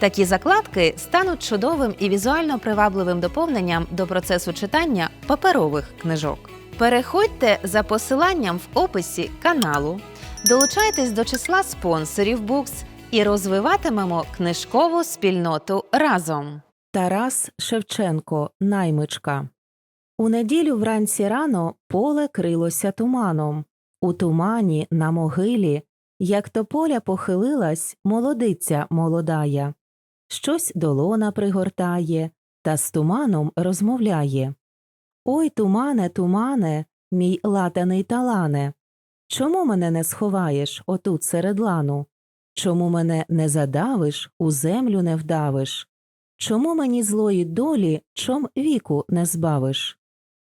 Такі закладки стануть чудовим і візуально привабливим доповненням до процесу читання паперових книжок. Переходьте за посиланням в описі каналу, долучайтесь до числа спонсорів Books і розвиватимемо книжкову спільноту разом. Тарас Шевченко, наймичка. У неділю вранці рано поле крилося туманом. У тумані на могилі, як тополя похилилась, молодиця молодая. Щось долона пригортає та з туманом розмовляє. Ой, тумане, тумане, мій латаний талане. Чому мене не сховаєш отут серед лану? Чому мене не задавиш, у землю не вдавиш? Чому мені злої долі, чом віку не збавиш?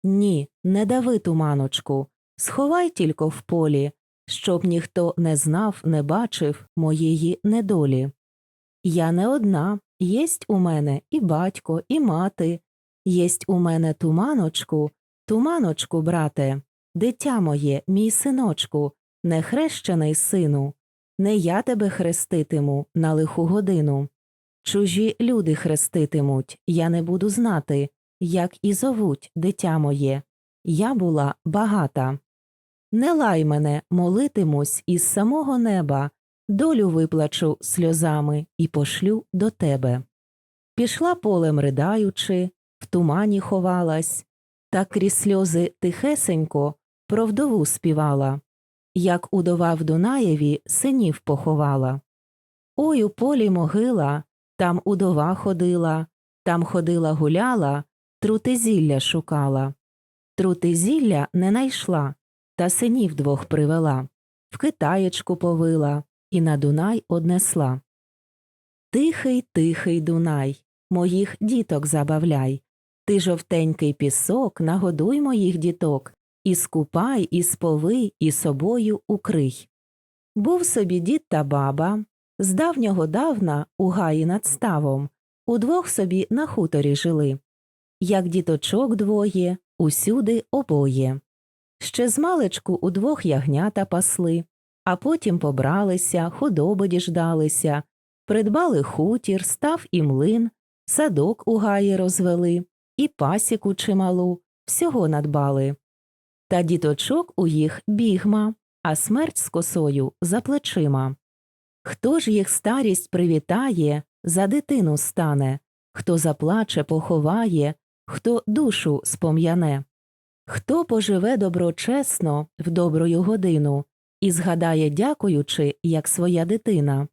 Ні, не дави туманочку, сховай тільки в полі, щоб ніхто не знав, не бачив моєї недолі. Я не одна, єсть у мене і батько, і мати, єсть у мене туманочку, туманочку, брате, дитя моє, мій синочку, нехрещений сину, не я тебе хреститиму на лиху годину. Чужі люди хреститимуть, я не буду знати, як і зовуть дитя моє. Я була багата. Не лай мене, молитимусь із самого неба, долю виплачу сльозами і пошлю до тебе. Пішла полем riдаючи, в тумані ховалась, та крізь сльози тихесенько про вдову співала, як удова в Дунаєві синів поховала. Ой у полі могила, там удова ходила, там ходила гуляла, трути зілля шукала. Трути зілля не найшла, та синів двох привела, в китаєчку повила і на Дунай однесла. Тихий, тихий Дунай, моїх діток забавляй. Ти жовтенький пісок, нагодуй моїх діток, і скупай, і сповий, і собою укрий. Був собі дід та баба, з давнього давна у гаї над ставом, удвох собі на хуторі жили. Як діточок двоє, усюди обоє. Ще змалечку удвох ягнята пасли, а потім побралися, худоби діждалися, придбали хутір, став і млин, садок у гаї розвели, і пасіку чималу, всього надбали. Та діточок у їх бігма, а смерть з косою за плечима. Хто ж їх старість привітає, за дитину стане, хто заплаче, поховає, хто душу спом'яне, хто поживе доброчесно в доброю годину і згадає, дякуючи, як своя дитина.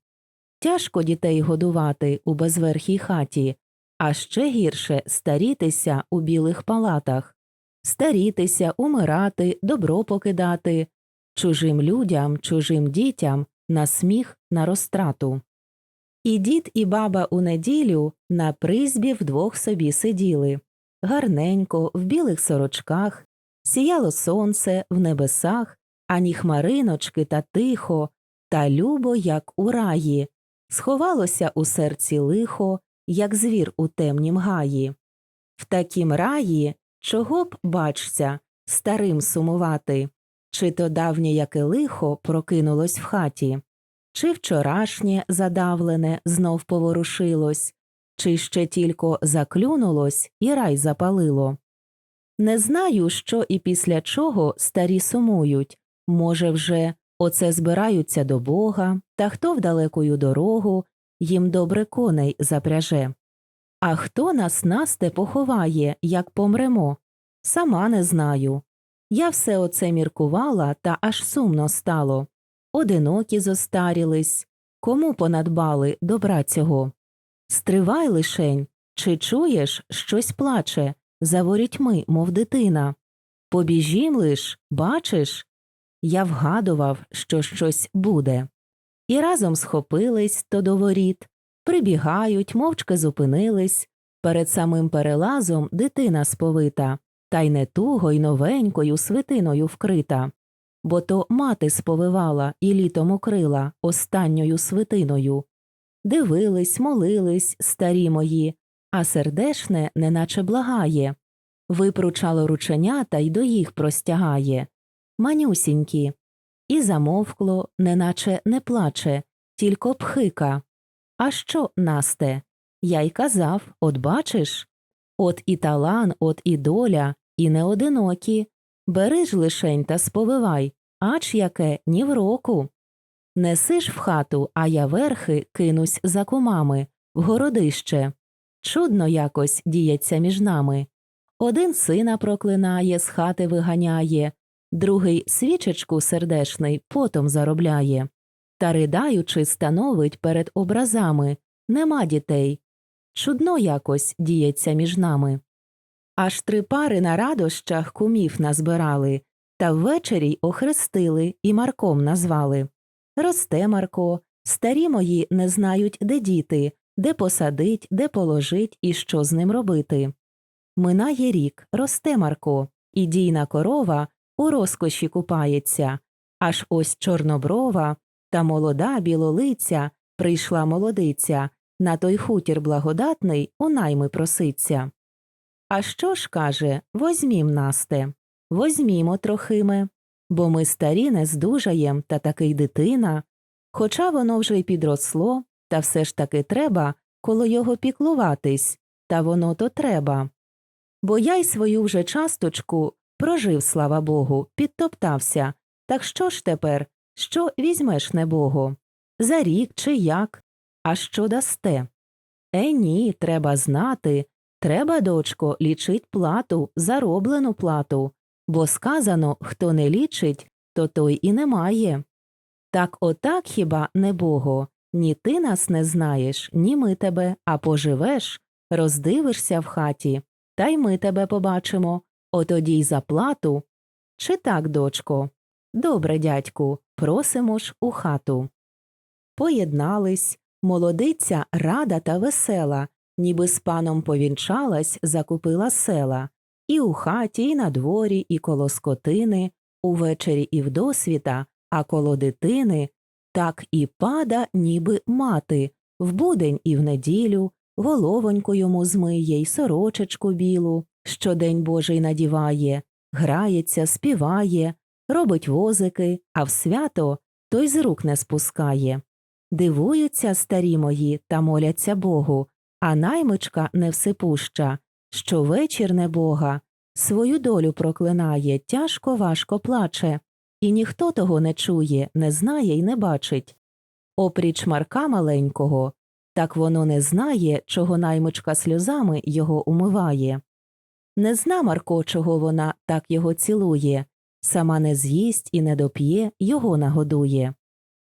Тяжко дітей годувати у безверхій хаті, а ще гірше старітися у білих палатах, старітися, умирати, добро покидати, чужим людям, чужим дітям на сміх, на розтрату. І дід, і баба у неділю на призбі вдвох собі сиділи гарненько, в білих сорочках, сіяло сонце в небесах, ані хмариночки та тихо, та любо, як у раї, сховалося у серці лихо, як звір у темнім гаї. В такім раї чого б, бачся, старим сумувати, чи то давнє яке лихо прокинулось в хаті, чи вчорашнє задавлене знов поворушилось, чи ще тільки заклюнулось і рай запалило. Не знаю, що і після чого старі сумують, може, вже оце збираються до Бога, та хто в далекою дорогу їм добре коней запряже. А хто нас насте поховає, як помремо? Сама не знаю. Я все оце міркувала, та аж сумно стало. Одинокі зостарілись. Кому понадбали добра цього? Стривай лишень, чи чуєш, щось плаче, за ворітьми, мов дитина. Побіжім лиш, бачиш? Я вгадував, що щось буде. І разом схопились то до воріт, прибігають, мовчки зупинились. Перед самим перелазом дитина сповита, та й не туго й новенькою свитиною вкрита. Бо то мати сповивала і літом укрила останньою свитиною. Дивились, молились, старі мої, а сердешне неначе благає. Випручало рученята й до їх простягає. Манюсінькі. І замовкло, неначе не плаче, тільки пхика. А що, Насте? Я й казав, от бачиш? От і талан, от і доля, і не одинокі. Бери ж лишень та сповивай, ач яке ні в року. Неси ж в хату, а я верхи кинусь за кумами, в городище. Чудно якось діється між нами. Один сина проклинає, з хати виганяє, другий свічечку сердешний потом заробляє. Та ридаючи, становить перед образами нема дітей. Чудно якось діється між нами. Аж три пари на радощах кумів назбирали, та ввечері й охрестили і Марком назвали. Росте Марко, старі мої не знають, де діти, де посадить, де положить і що з ним робити. Минає рік, росте Марко, і дійна корова у розкоші купається, аж ось чорноброва та молода білолиця прийшла молодиця, на той хутір благодатний у найми проситься. А що ж, каже, возьмім Насте, возьмімо трохиме, бо ми старі не здужаєм та таки й дитина, хоча воно вже й підросло, та все ж таки треба коло його піклуватись, та воно то треба. Бо я й свою вже часточку прожив, слава Богу, підтоптався. Так що ж тепер, що візьмеш небого? За рік чи як? А що дасте? Е, ні, треба знати. Треба, дочко, лічить плату, зароблену плату, бо сказано, хто не лічить, то той і не має. Так отак хіба небого, ні ти нас не знаєш, ні ми тебе, а поживеш, роздивишся в хаті, та й ми тебе побачимо, отоді й за плату. Чи так, дочко? Добре, дядьку, просимо ж у хату. Поєднались, молодиця рада та весела, ніби з паном повінчалась, закупила села, і у хаті, і на дворі, і коло скотини, увечері і вдосвіта, а коло дитини, так і пада, ніби мати, в будень і в неділю, головоньку йому змиє й сорочечку білу, що день божий надіває, грається, співає, робить возики, а в свято той з рук не спускає. Дивуються старі мої та моляться Богу, а наймичка невсипуща, що вечір небога, свою долю проклинає, тяжко важко плаче, і ніхто того не чує, не знає й не бачить. Опріч Марка маленького, так воно не знає, чого наймичка сльозами його умиває. Не зна Марко, чого вона так його цілує, сама не з'їсть і не доп'є, його нагодує.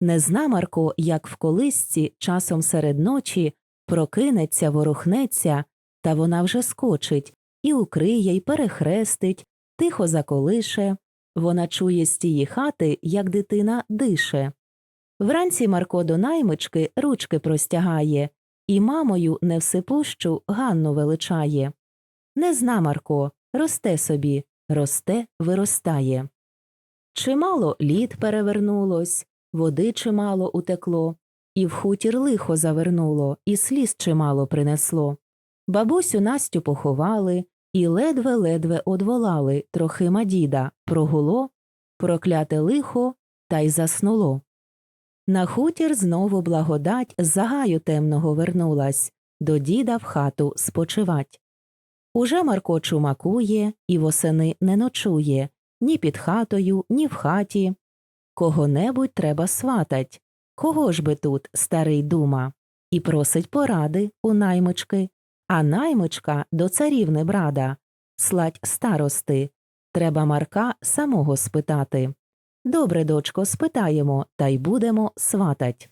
Не зна Марко, як в колисці часом серед ночі прокинеться, ворухнеться, та вона вже скочить і укриє, й перехрестить, тихо заколише. Вона чує з тієї хати, як дитина дише. Вранці Марко до наймички ручки простягає, і мамою невсипущу Ганну величає. Не зна Марко, росте собі, росте, виростає. Чимало літ перевернулось, води чимало утекло, і в хутір лихо завернуло, і сліз чимало принесло. Бабусю Настю поховали, і ледве-ледве одволали трохима діда, прогуло, прокляте лихо, та й заснуло. На хутір знову благодать з загаю темного вернулась, до діда в хату спочивать. Уже Марко чумакує і восени не ночує ні під хатою, ні в хаті. Кого-небудь треба сватать. Кого ж би тут старий дума? І просить поради у наймички, А наймичка до царівни брада, сладь старости, треба Марка самого спитати. Добре, дочко, спитаємо, та й будемо сватать.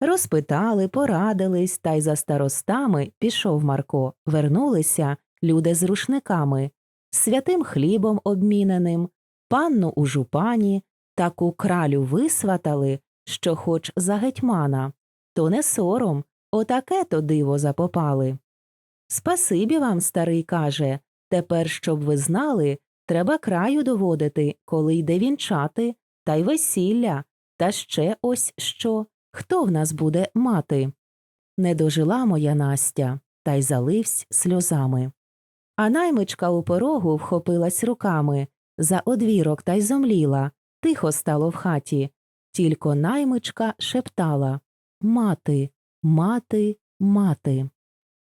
Розпитали, порадились, та й за старостами пішов Марко. Вернулися люди з рушниками, святим хлібом обміненим, панну у жупані, таку кралю висватали, що хоч за гетьмана. То не сором, отаке то диво запопали. Спасибі вам, старий каже, тепер, щоб ви знали, треба краю доводити, коли йде вінчати, та й весілля, та ще ось що, хто в нас буде мати. Не дожила моя Настя, та й заливсь сльозами. А наймичка у порогу вхопилась руками, за одвірок та й зомліла, тихо стало в хаті. Тільки наймичка шептала Мати, мати, мати.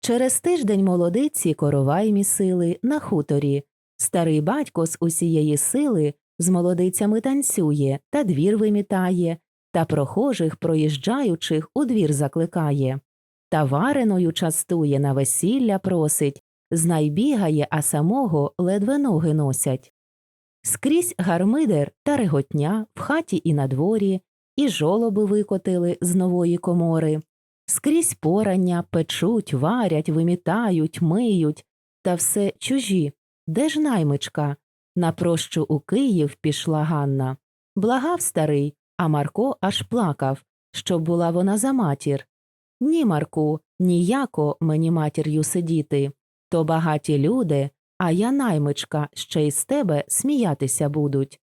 Через тиждень молодиці коровай місили на хуторі. Старий батько з усієї сили з молодицями танцює та двір вимітає, та прохожих, проїжджаючих, у двір закликає. Та вареною частує на весілля просить, знай бігає, а самого ледве ноги носять. Скрізь гармидер та реготня в хаті і на дворі, і жолоби викотили з нової комори. Скрізь порання печуть, варять, вимітають, миють, та все чужі. Де ж наймичка? На прощу у Київ пішла Ганна. Благав старий, а Марко аж плакав, щоб була вона за матір. Ні, Марку, ніяко мені матір'ю сидіти. То багаті люди, а я наймичка, ще й з тебе сміятися будуть.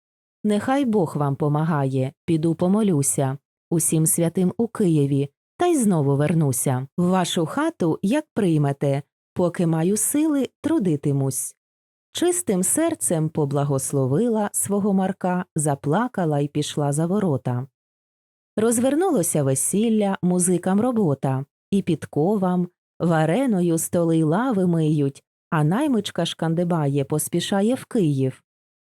Нехай Бог вам помагає, піду помолюся, усім святим у Києві, та й знову вернуся. В вашу хату, як приймете, поки маю сили, трудитимусь. Чистим серцем поблагословила свого Марка, заплакала й пішла за ворота. Розвернулося весілля, музикам робота, і підковам, вареною столи й лави миють, а наймичка шкандибає, поспішає в Київ.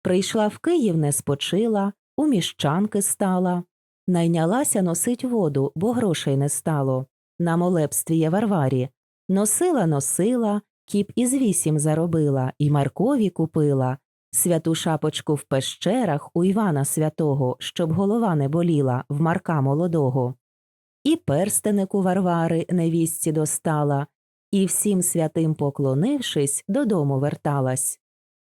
Прийшла в Київ, не спочила, у міщанки стала. Найнялася носить воду, бо грошей не стало. На молебствіє Варварі. Носила, носила, кіп із вісім заробила, і Маркові купила. Святу шапочку в пещерах у Івана святого, щоб голова не боліла, в Марка молодого. І перстеник у Варвари невістці достала, і всім святим поклонившись, додому верталась.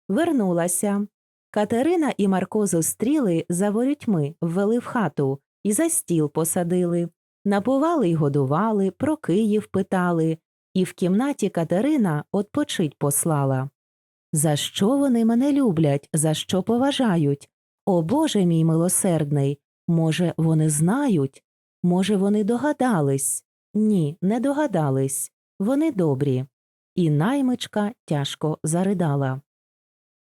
Вернулася. Катерина і Марко зустріли за ворітьми, ввели в хату і за стіл посадили. Напували й годували, про Київ питали, і в кімнаті Катерина отпочить послала. За що вони мене люблять, за що поважають? О Боже мій милосердний, може, вони знають? Може, вони догадались? Ні, не догадались. Вони добрі. І наймичка тяжко заридала.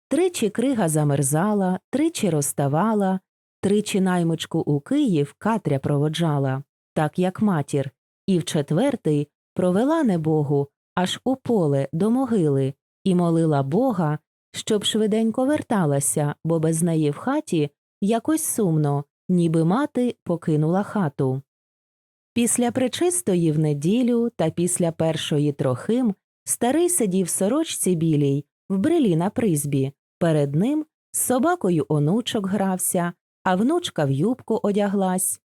Тричі крига замерзала, тричі розставала, тричі наймичку у Київ Катря проводжала, так як матір, і в четвертий провела небогу аж у поле до могили і молила Бога, щоб швиденько верталася, бо без неї в хаті якось сумно, ніби мати покинула хату. Після причистої в неділю та після першої трохим старий сидів в сорочці білій, в брилі на призбі, перед ним з собакою онучок грався, а внучка в юбку одяглась.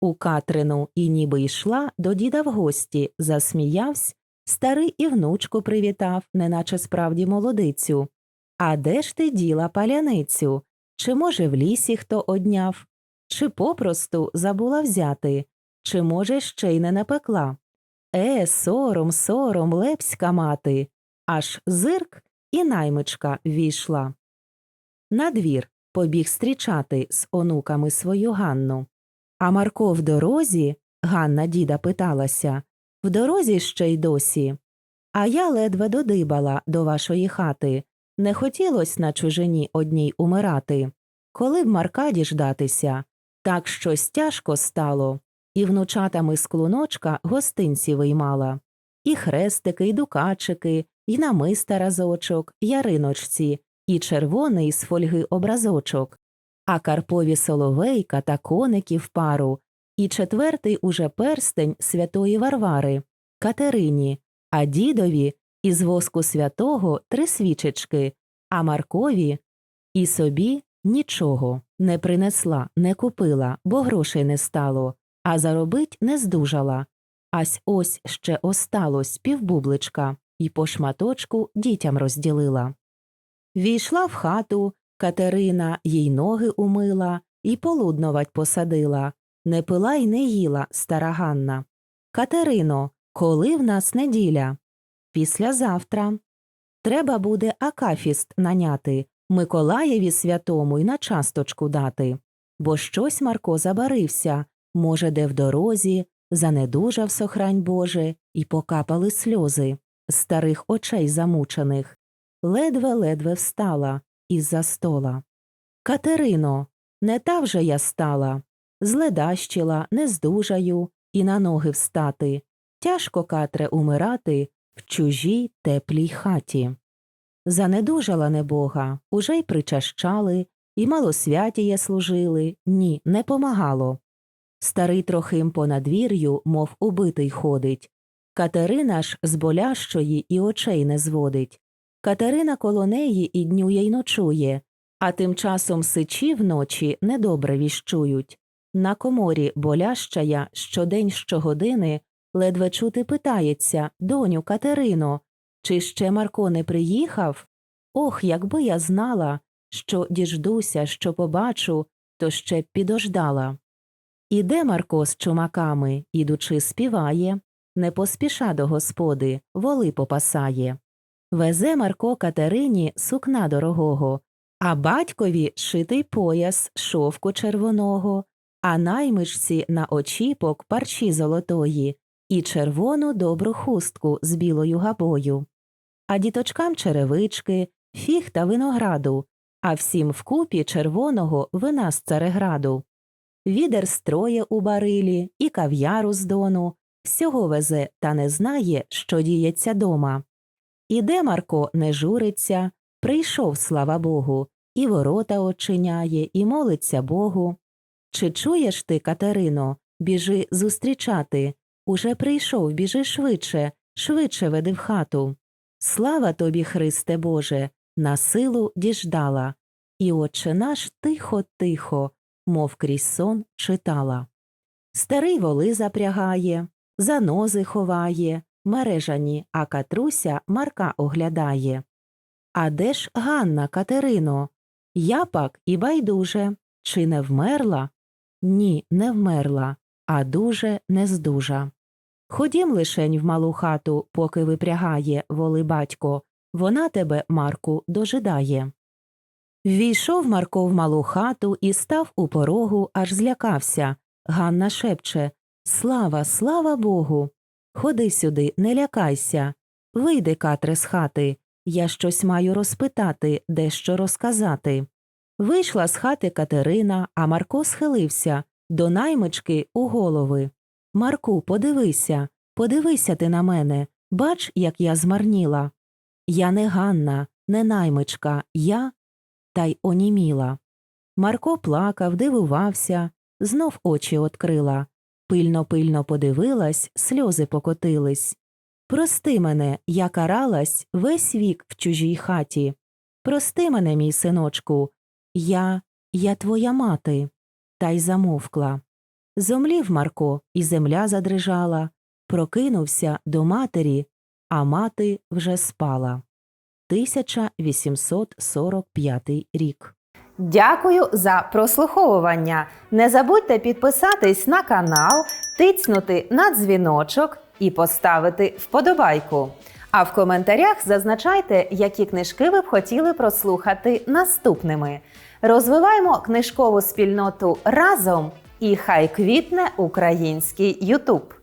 У Катрину і ніби йшла до діда в гості, засміявсь, старий і внучку привітав, неначе справді молодицю. А де ж ти діла паляницю? Чи, може, в лісі хто одняв? Чи попросту забула взяти? Чи, може, ще й не напекла? Е, сором, сором, лепська мати. Аж зирк і наймичка війшла. На двір побіг стрічати з онуками свою Ганну. А Марко в дорозі, Ганна діда питалася, в дорозі ще й досі. А я ледве додибала до вашої хати. Не хотілось на чужині одній умирати. Коли б Марка діждатися, так щось тяжко стало, і внучатами з клуночка гостинці виймала. І хрестики, і дукачики, і намиста разочок, яриночці, і червоний з фольги образочок, а Карпові соловейка та коників пару, і четвертий уже перстень святої Варвари, Катерині, а дідові із воску святого три свічечки, а Маркові і собі нічого не принесла, не купила, бо грошей не стало, а заробить не здужала. Ась ось ще осталось півбубличка, і по шматочку дітям розділила. Війшла в хату, Катерина їй ноги умила і полудновать посадила. Не пила й не їла стара Ганна. Катерино, коли в нас неділя? Післязавтра. Треба буде акафіст наняти, Миколаєві святому й на часточку дати. Бо щось Марко забарився, може, де в дорозі, занедужав сохрань Боже, і покапали сльози з старих очей замучених. Ледве-ледве встала із-за стола. Катерино, не та вже я стала. Зледащила, не здужаю, і на ноги встати. Тяжко, Катре, умирати в чужій теплій хаті. Занедужала небога, уже й причащали, і малосвятіє служили, ні, не помагало. Старий трохим по надвір'ю, мов убитий ходить. Катерина ж з болящої і очей не зводить. Катерина коло неї і днює й ночує, а тим часом сичі вночі недобре віщують. На коморі болящая щодень щогодини ледве чути питається Доню Катерино, чи ще Марко не приїхав? Ох, якби я знала, що діждуся, що побачу, то ще б підождала. Іде Марко з чумаками, ідучи, співає, не поспіша до господи, воли попасає. Везе Марко Катерині сукна дорогого, а батькові шитий пояс шовку червоного, а наймичці на очіпок парчі золотої і червону добру хустку з білою габою, а діточкам черевички, фіг та винограду, а всім вкупі червоного вина з цареграду. Відер строє у барилі і кав'яру з дону, всього везе та не знає, що діється дома. Іде Марко не журиться, прийшов, слава Богу, і ворота очиняє, і молиться Богу. Чи чуєш ти, Катерино, біжи зустрічати? Уже прийшов, біжи швидше, швидше веди в хату. Слава тобі, Христе Боже, на силу діждала. І отче наш тихо, тихо, мов крізь сон читала. Старий воли запрягає, занози ховає, мережані, а Катруся Марка оглядає. А де ж Ганна Катерино? Я пак і байдуже. Чи не вмерла? Ні, не вмерла, а дуже не здужа. Ходім лишень в малу хату, поки випрягає воли батько, вона тебе, Марку, дожидає. Ввійшов Марко в малу хату і став у порогу, аж злякався. Ганна шепче Слава, слава Богу. Ходи сюди, не лякайся. Вийди, Катре, з хати. Я щось маю розпитати, дещо розказати. Вийшла з хати Катерина, а Марко схилився до наймички у голови. Марку, подивися, подивися ти на мене, бач, як я змарніла. Я не Ганна, не наймичка, я та й оніміла. Марко плакав, дивувався, знов очі открила. Пильно пильно подивилась, сльози покотились. Прости мене, я каралась весь вік в чужій хаті. Прости мене, мій синочку, я, я твоя мати. Та й замовкла. Зомлів Марко, і земля задрижала, прокинувся до матері, а мати вже спала. 1845 рік. Дякую за прослуховування. Не забудьте підписатись на канал, тицнути на дзвіночок і поставити вподобайку. А в коментарях зазначайте, які книжки ви б хотіли прослухати наступними. Розвиваємо книжкову спільноту разом і хай квітне український Ютуб.